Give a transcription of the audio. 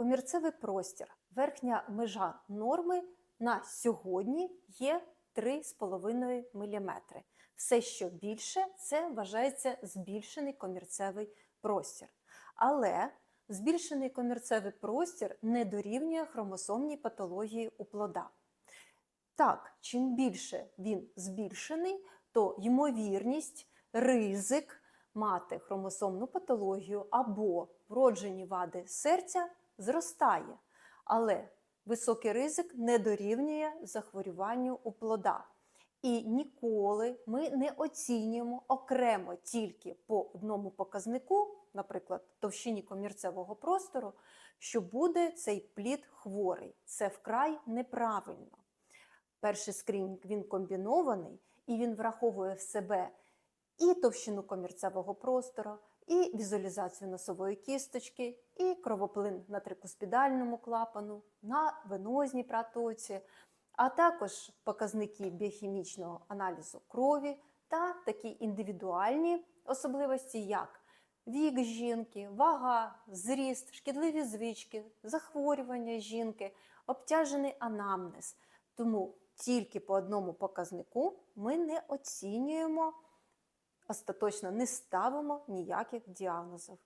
Комірцевий простір, верхня межа норми на сьогодні є 3,5 мм. Все, що більше, це вважається збільшений комірцевий простір. Але збільшений комірцевий простір не дорівнює хромосомній патології у плода. Так, чим більше він збільшений, то ймовірність, ризик мати хромосомну патологію або вроджені вади серця зростає. Але високий ризик не дорівнює захворюванню у плода. І ніколи ми не оцінюємо окремо тільки по одному показнику, наприклад, товщині комірцевого простору, що буде цей плід хворий. Це вкрай неправильно. Перший скринінг він комбінований і він враховує в себе і товщину комірцевого простору, і візуалізацію носової кісточки, і кровоплин на трикуспідальному клапану, на венозній протоці, а також показники біохімічного аналізу крові та такі індивідуальні особливості, як вік жінки, вага, зріст, шкідливі звички, захворювання жінки, обтяжений анамнез. Тому тільки по одному показнику ми не оцінюємо, остаточно не ставимо ніяких діагнозів.